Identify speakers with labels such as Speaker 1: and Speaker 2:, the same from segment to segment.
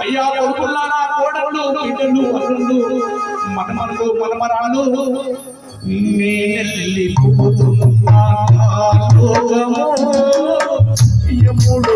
Speaker 1: అయ్యా కొడుకుల్లారా కోడళ్ళు బిడ్డలు అల్లుళ్ళు మనమనులు పలమరాలు నేనెళ్ళిపోతున్నా లోకము యముడు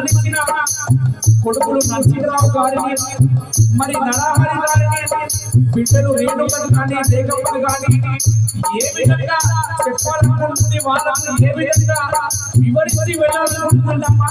Speaker 1: జన్మనిచ్చిన కొడుకులు నరసింహరావు గారిని మరి నరహరి గారిని బిడ్డలు రేణుకలు కానీ లేఖములు కానీ ఏ విధంగా చెప్పాలనుకుంటుంది వాళ్ళని ఏ విధంగా వివరించి వెళ్ళాలనుకుంటుందమ్మా?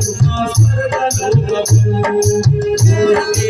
Speaker 1: I'm not sure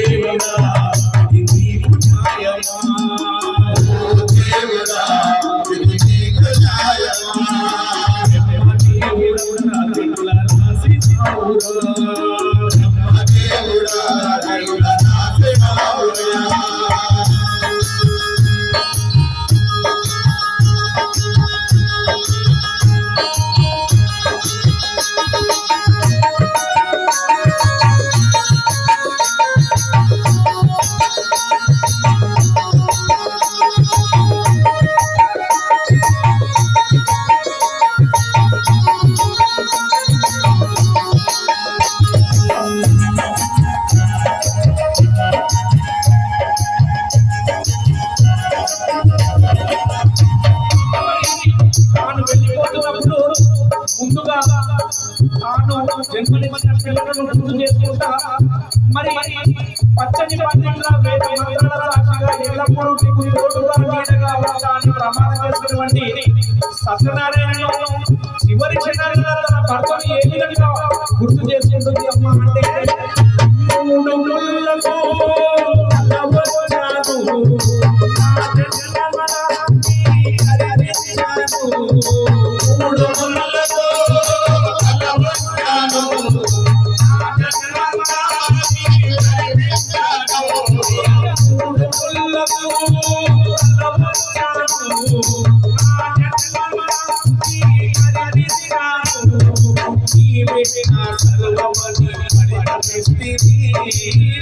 Speaker 1: గుర్తు చేసి ఉంటుంది అమ్మ అంటే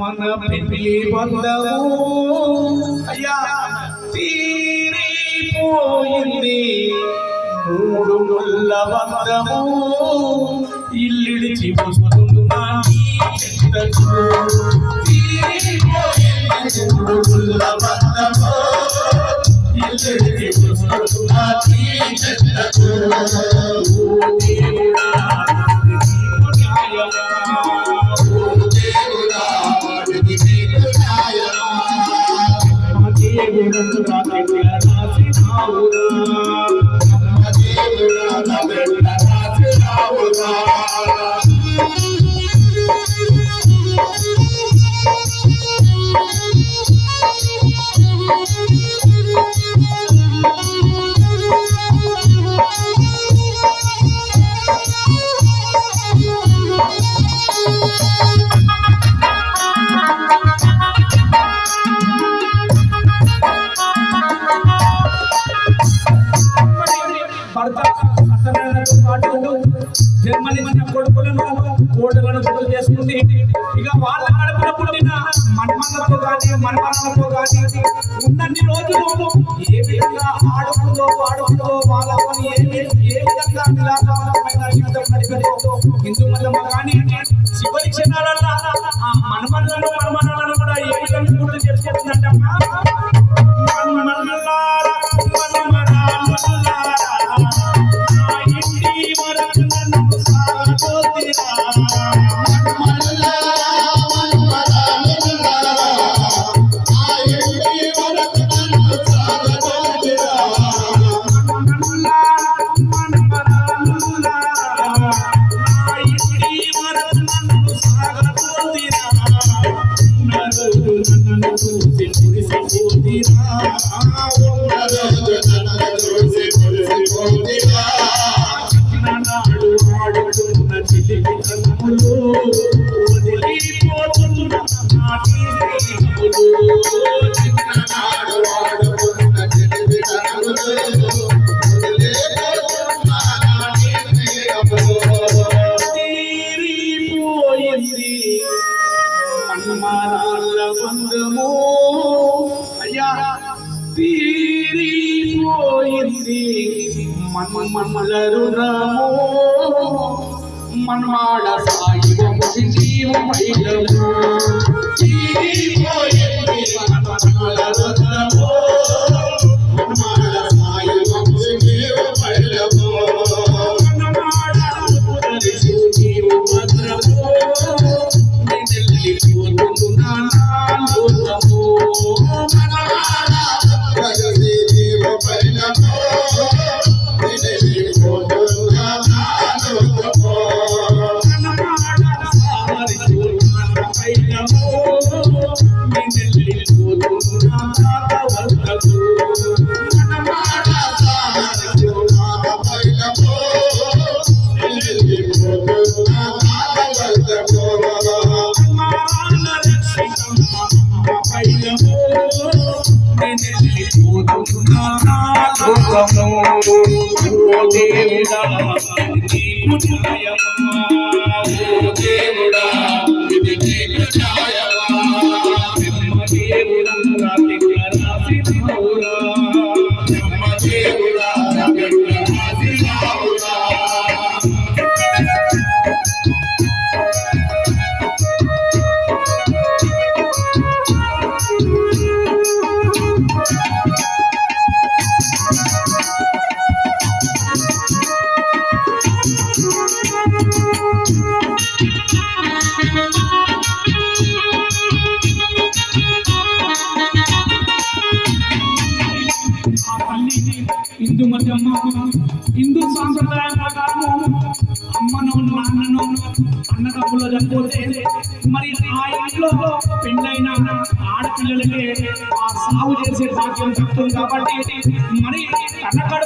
Speaker 1: మన పెళ్ళి బంధము. అయ్యా తీరిపోయింది మూడు ముళ్ళ బంధము. ఇల్లిడిచి వస్తున్నా తీరిపోయింది మూడు ముళ్ళ బంధము రామదేవుడా ఇక వాళ్ళ కడుపున పుట్టిన మన్మన్నతో కానీ మన్మన్నతో కానీ ఉన్నన్ని రోజులు ఏ విధంగా ఆడుకుందో ఆడుకుందో వాళ్ళ ఏ విధంగా విలాసమైన హిందూ మళ్ళీ మలరురాము మన్మాడ సాయి జీవం జీవం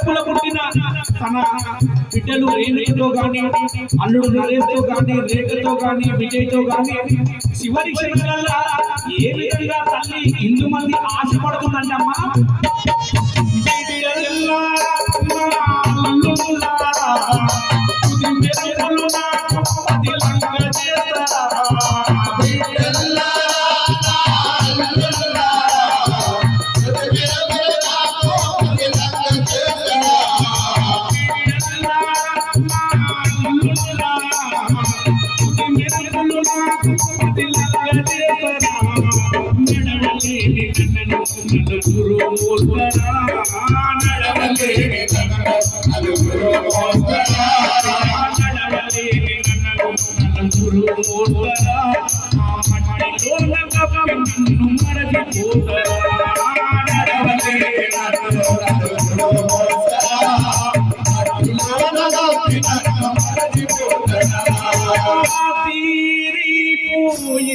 Speaker 1: తప్పుల పుట్టిన తన బిడ్డలు రేణుతో గాని అల్లుడు నరేష్తో గాని రేఖతో గాని విజయ్తో గాని చివరి క్షణాలలో ఏ విధంగా తల్లి ఇందు మంది ఆశపడుతుందంటమ్మా? Thank you.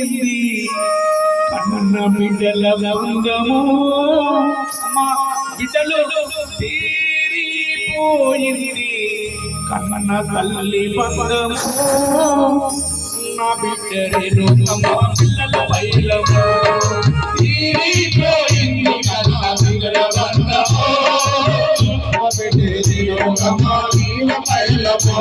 Speaker 1: తీరిపోయింది అన్న బిడ్డల వంగము మా బిడ్డలు తీరిపోయింది కన్న తల్లి పదము నా బిడ్డలు తమ పిల్లల పైలము
Speaker 2: తీరిపోయింది కన్న బిడ్డల బంధము. మా బిడ్డే జీవనమ్మ నీల పైలమో.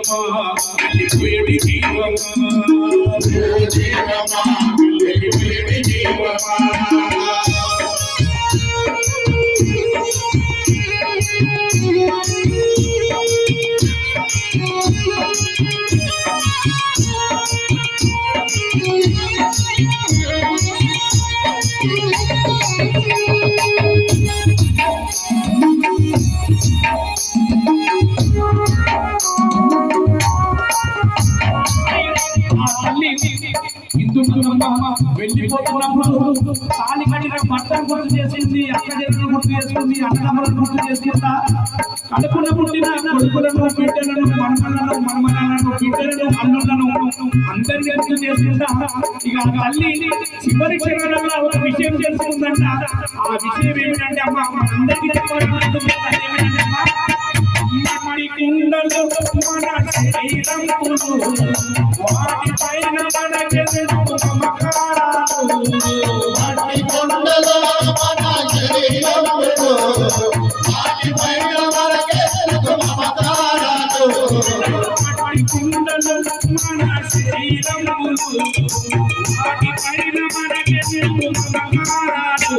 Speaker 2: ఆలోకమో. జీవమా
Speaker 1: గుర్తు చేసింది అక్క జరిగిన గుర్తు చేసుకుంది అన్నదమ్ములను గుర్తు చేసుకుంటా కడుపున పుట్టిన కొడుకులను బిడ్డలను మనమలను మనమలను బిడ్డలను అన్నులను అందరినీ గుర్తు చేసుకుంటా ఇక తల్లి చివరి క్షణంలో ఒక విషయం తెలుసుకుందంట ఆ విషయం ఏమిటంటే అమ్మ అందరికీ చెప్పాలనుకుంటుంది ఏమిటంటే అమ్మ మట్టి కుండలు మన శరీరములు వాటి పైన
Speaker 2: మట్టి మన శరీరములు,
Speaker 1: మట్టి కుండలు మన శరీరములు వాటి పైన మనకెందుకు మమకారాలు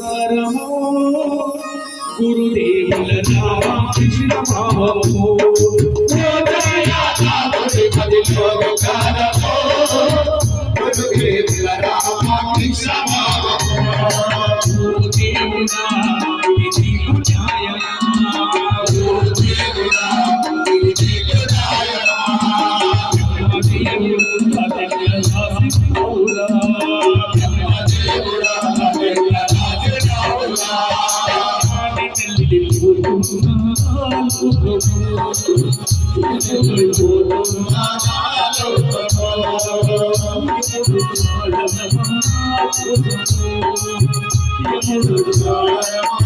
Speaker 1: విచారము గురుదేవుల రామకృష్ణ భావము
Speaker 2: రాముడి
Speaker 1: Thank you.